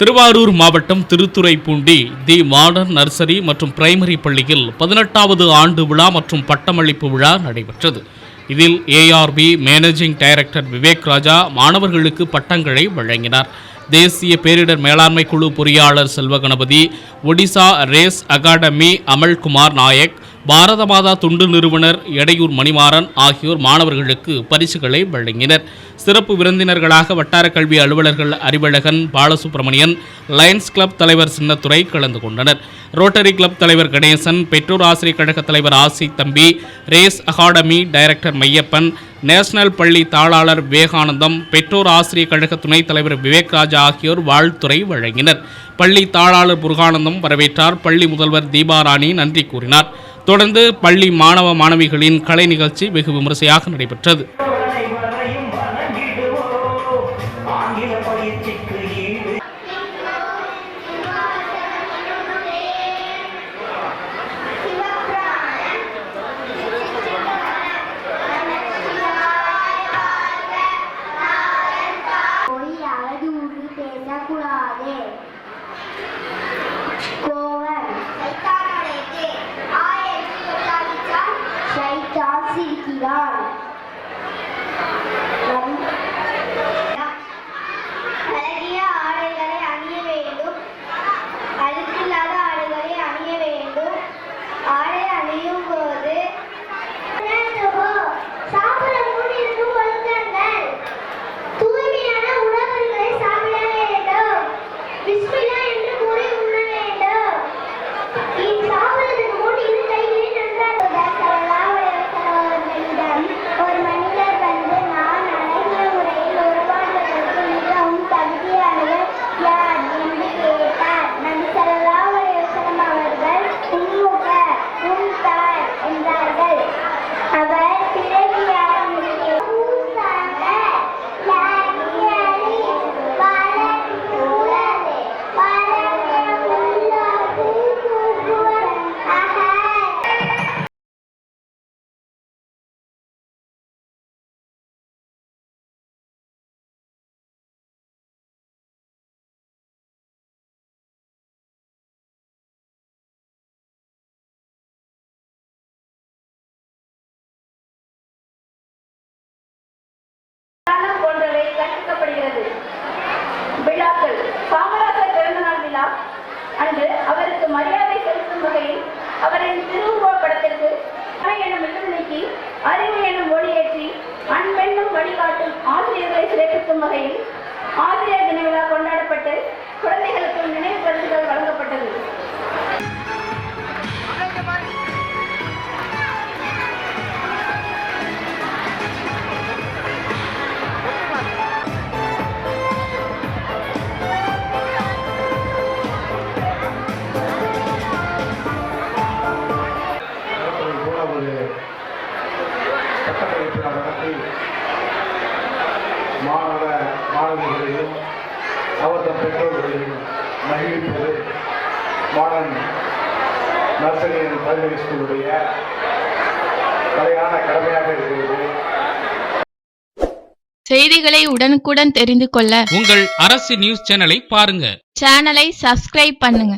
திருவாரூர் மாவட்டம் Thiruthuraipoondi the modern nursery மற்றும் primary பள்ளியில் பதினெட்டாவது ஆண்டு விழா மற்றும் பட்டமளிப்பு விழா நடைபெற்றது. இதில் ARP managing director Vivek Raja மாணவர்களுக்கு பட்டங்களை வழங்கினார். தேசிய பேரிடர் மேலாண்மை குழு பொறியாளர் செல்வகணபதி ஒடிசா ரேஸ் அகாடமி அமல்குமார் நாயக் பாரத மாதா தொண்டு நிறுவனர் எடையூர் மணிமாறன் ஆகியோர் மாணவர்களுக்கு பரிசுகளை வழங்கினர். சிறப்பு விருந்தினர்களாக வட்டார கல்வி அலுவலர்கள் அறிவழகன் பாலசுப்ரமணியன் லயன்ஸ் கிளப் தலைவர் சின்னத்துறை கலந்து கொண்டனர். ரோட்டரி கிளப் தலைவர் கணேசன் பெற்றோர் ஆசிரியர் கழக தலைவர் ஆசி தம்பி race academy director Maiyappan national பள்ளி தாளாளர் விவேகானந்தம் பெற்றோர் ஆசிரியர் கழக துணைத் தலைவர் விவேக் ராஜா ஆகியோர் வாழ்த்துரை வழங்கினர். பள்ளி தாளாளர் முருகானந்தம் வரவேற்றார். பள்ளி முதல்வர் தீபாராணி நன்றி கூறினார். தொடர்ந்து பள்ளி மாணவ மாணவிகளின் கலை நிகழ்ச்சி வெகு விமரிசையாக நடைபெற்றது. tirar அன்று அவருக்கு மரியாதை செலுத்தும் வகையில் அவரின் திருவுருவப் படத்திற்கு நடத்தி மாணவ மாணவிகளையும் அவரது பெற்றோர்களையும் மகிழ்விப்பது மாடர்ன் நர்சரி அண்ட் பிரைமரி ஸ்கூலுடைய தலையான கடமையாக இருக்கிறது. செய்திகளை உடனுக்குடன் தெரிந்து கொள்ள உங்கள் அரசு நியூஸ் சேனலை பாருங்க. சேனலை சப்ஸ்கிரைப் பண்ணுங்க.